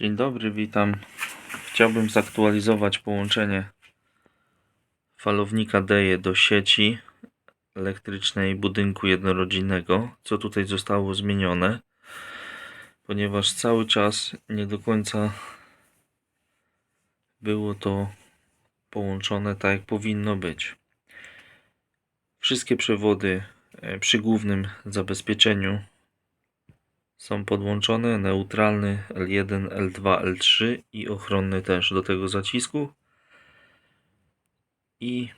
Dzień dobry, witam. Chciałbym zaktualizować połączenie falownika DEJE do sieci elektrycznej budynku jednorodzinnego. Co tutaj zostało zmienione, ponieważ cały czas nie do końca było to połączone tak, jak powinno być. Wszystkie przewody e, przy głównym zabezpieczeniu są podłączone neutralny L1, L2, L3 i ochronny też do tego zacisku. I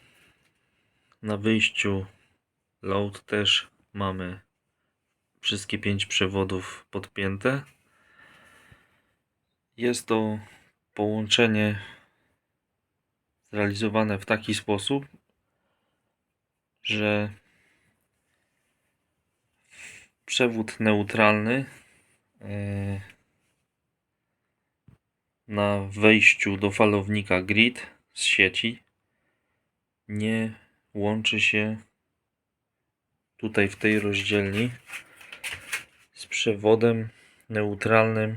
na wyjściu load też mamy wszystkie pięć przewodów podpięte. Jest to połączenie zrealizowane w taki sposób, że przewód neutralny e, na wejściu do falownika grid z sieci nie łączy się tutaj w tej rozdzielni z przewodem neutralnym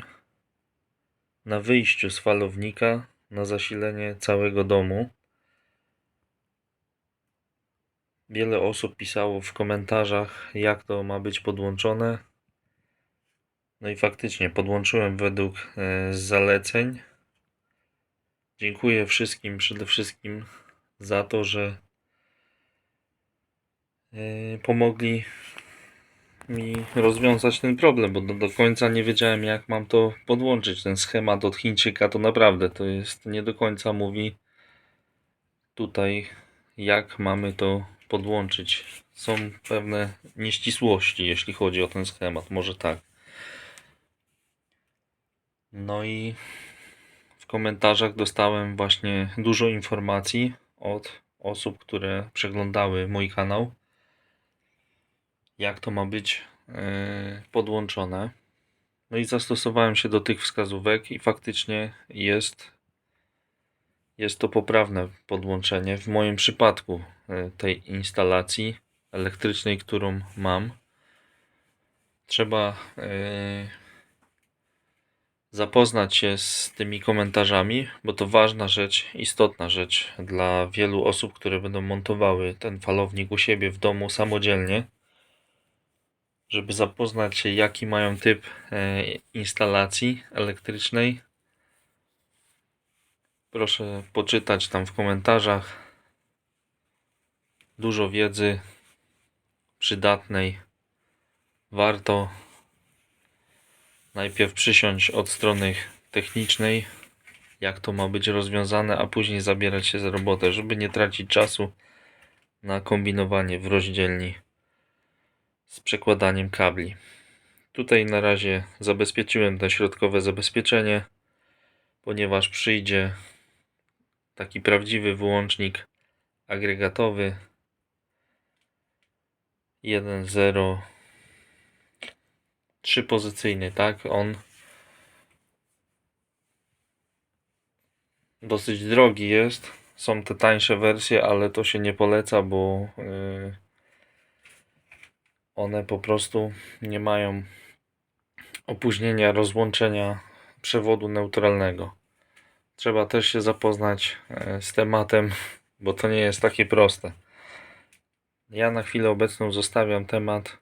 na wyjściu z falownika na zasilenie całego domu. Wiele osób pisało w komentarzach, jak to ma być podłączone. No i faktycznie podłączyłem według e, zaleceń. Dziękuję wszystkim przede wszystkim za to, że e, pomogli mi rozwiązać ten problem, bo do, końca nie wiedziałem, jak mam to podłączyć. Ten schemat od Chińczyka to naprawdę to jest nie do końca mówi tutaj, jak mamy to podłączyć. Są pewne nieścisłości, jeśli chodzi o ten schemat. Może tak. No i w komentarzach dostałem właśnie dużo informacji od osób, które przeglądały mój kanał, jak to ma być e, podłączone. No i zastosowałem się do tych wskazówek i faktycznie jest jest to poprawne podłączenie w moim przypadku e, tej instalacji elektrycznej, którą mam. Trzeba e, zapoznać się z tymi komentarzami, bo to ważna rzecz, istotna rzecz dla wielu osób, które będą montowały ten falownik u siebie w domu samodzielnie, żeby zapoznać się, jaki mają typ e, instalacji elektrycznej. Proszę poczytać tam w komentarzach. Dużo wiedzy przydatnej. Warto najpierw przysiąść od strony technicznej, jak to ma być rozwiązane, a później zabierać się za robotę, żeby nie tracić czasu na kombinowanie w rozdzielni z przekładaniem kabli. Tutaj na razie zabezpieczyłem to środkowe zabezpieczenie, ponieważ przyjdzie taki prawdziwy wyłącznik agregatowy 1.0 trzypozycyjny, tak? On dosyć drogi jest. Są te tańsze wersje, ale to się nie poleca, bo yy, one po prostu nie mają opóźnienia rozłączenia przewodu neutralnego. Trzeba też się zapoznać e, z tematem, bo to nie jest takie proste. Ja na chwilę obecną zostawiam temat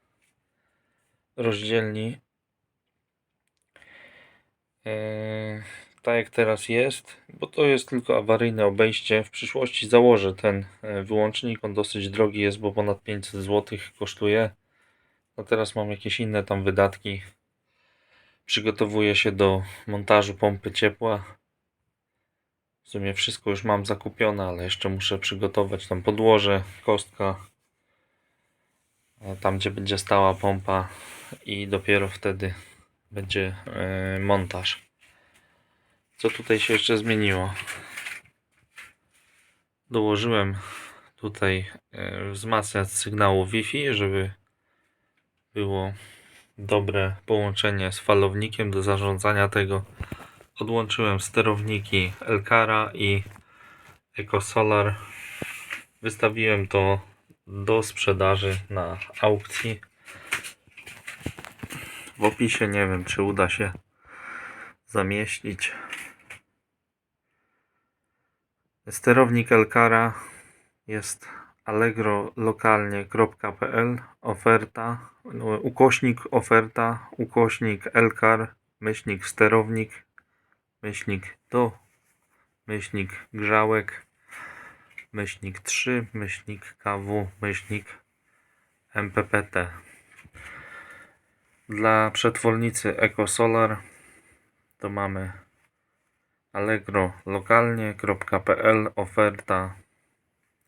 rozdzielni e, tak jak teraz jest, bo to jest tylko awaryjne obejście. W przyszłości założę ten e, wyłącznik. On dosyć drogi jest, bo ponad 500 zł kosztuje. No teraz mam jakieś inne tam wydatki. Przygotowuję się do montażu pompy ciepła. Sumie wszystko już mam zakupione, ale jeszcze muszę przygotować tam podłoże, kostka, e, tam gdzie będzie stała pompa i dopiero wtedy będzie e, montaż. Co tutaj się jeszcze zmieniło? Dołożyłem tutaj e, wzmacniacz sygnału Wi-Fi, żeby było dobre połączenie z falownikiem do zarządzania tego odłączyłem sterowniki Elkara i EcoSolar. Wystawiłem to do sprzedaży na aukcji. W opisie nie wiem, czy uda się zamieścić. Sterownik Elkara jest allegrolokalnie.pl oferta no, ukośnik oferta ukośnik Elkar myślnik sterownik myślnik do myślnik grzałek myślnik 3 myślnik KW myślnik MPPT dla przetwornicy EcoSolar to mamy allegrolokalnie.pl oferta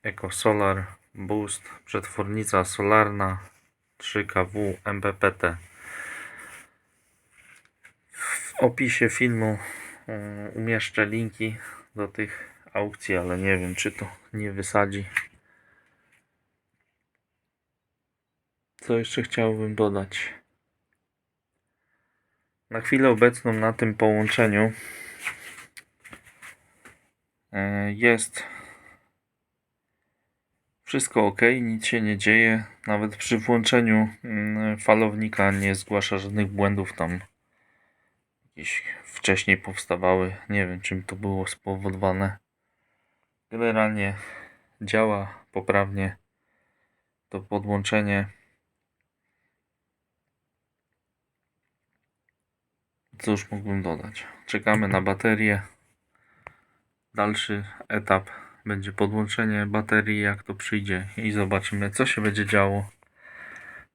EcoSolar Boost przetwornica solarna 3kW MPPT w opisie filmu umieszczę linki do tych aukcji, ale nie wiem czy to nie wysadzi co jeszcze chciałbym dodać na chwilę obecną na tym połączeniu e, jest wszystko ok, nic się nie dzieje. Nawet przy włączeniu mm, falownika nie zgłasza żadnych błędów tam. Jakieś wcześniej powstawały. Nie wiem czym to było spowodowane. Generalnie działa poprawnie to podłączenie. Cóż mógłbym dodać? Czekamy na baterię. Dalszy etap będzie podłączenie baterii, jak to przyjdzie i zobaczymy, co się będzie działo.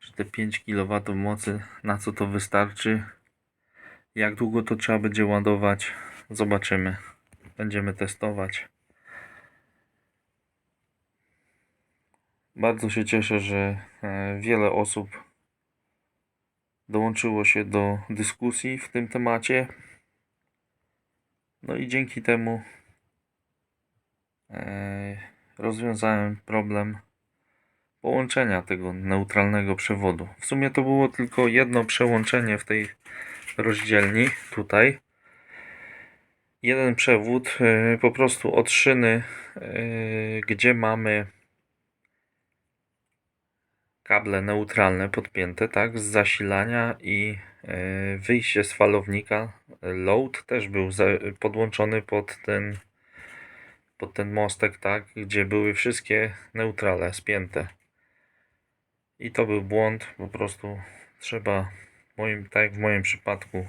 Czy te 5 kW mocy, na co to wystarczy, jak długo to trzeba będzie ładować, zobaczymy. Będziemy testować. Bardzo się cieszę, że e, wiele osób dołączyło się do dyskusji w tym temacie. No i dzięki temu e, rozwiązałem problem połączenia tego neutralnego przewodu. W sumie to było tylko jedno przełączenie w tej rozdzielni tutaj. Jeden przewód e, po prostu od szyny, e, gdzie mamy kable neutralne podpięte, tak, z zasilania i e, wyjście z falownika. Load też był podłączony pod ten pod ten mostek, tak, gdzie były wszystkie neutrale spięte. I to był błąd, po prostu trzeba, moim, tak jak w moim przypadku,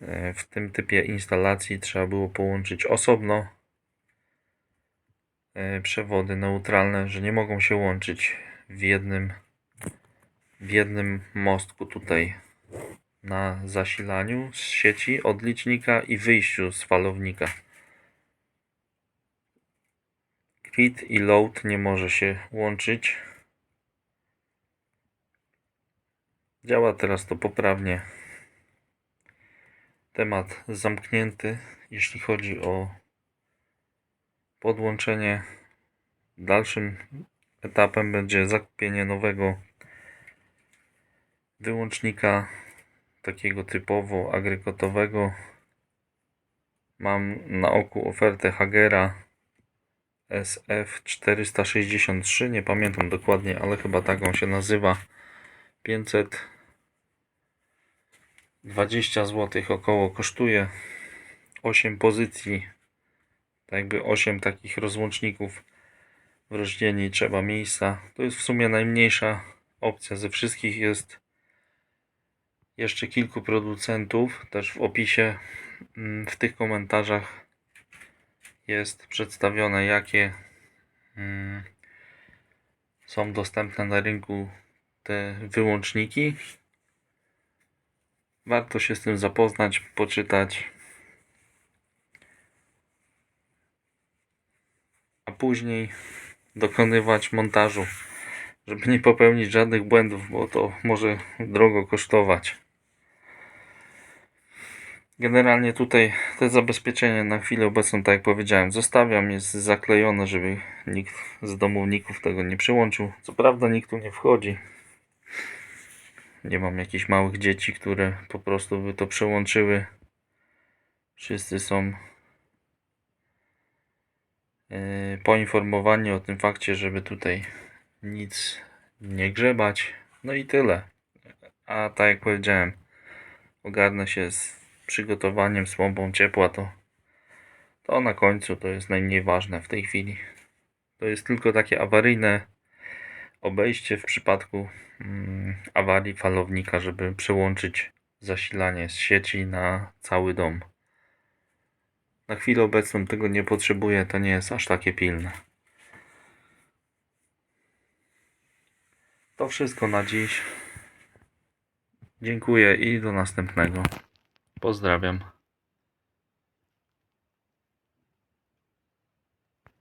e, w tym typie instalacji trzeba było połączyć osobno e, przewody neutralne, że nie mogą się łączyć w jednym w jednym mostku tutaj na zasilaniu z sieci odlicznika i wyjściu z falownika. Grid i load nie może się łączyć. Działa teraz to poprawnie. Temat zamknięty, jeśli chodzi o podłączenie. Dalszym etapem będzie zakupienie nowego wyłącznika takiego typowo agregatowego. Mam na oku ofertę Hagera SF463, nie pamiętam dokładnie, ale chyba tak on się nazywa. 520 zł około kosztuje 8 pozycji, tak jakby 8 takich rozłączników w rozdzielni trzeba miejsca. To jest w sumie najmniejsza opcja ze wszystkich. Jest jeszcze kilku producentów, też w opisie mm, w tych komentarzach jest przedstawione jakie mm, są dostępne na rynku te wyłączniki. Warto się z tym zapoznać, poczytać. A później dokonywać montażu, żeby nie popełnić żadnych błędów, bo to może drogo kosztować. Generalnie tutaj te zabezpieczenie na chwilę obecną, tak jak powiedziałem, zostawiam. Jest zaklejone, żeby nikt z domowników tego nie przyłączył. Co prawda nikt tu nie wchodzi. Nie mam jakichś małych dzieci, które po prostu by to przełączyły. Wszyscy są e, poinformowani o tym fakcie, żeby tutaj nic nie grzebać. No i tyle. A tak jak powiedziałem, ogarnę się z przygotowaniem z pompą ciepła to, to na końcu to jest najmniej ważne w tej chwili. To jest tylko takie awaryjne obejście w przypadku mm, awarii falownika, żeby przełączyć zasilanie z sieci na cały dom. Na chwilę obecną tego nie potrzebuję, to nie jest aż takie pilne. To wszystko na dziś. Dziękuję i do następnego. Pozdrawiam.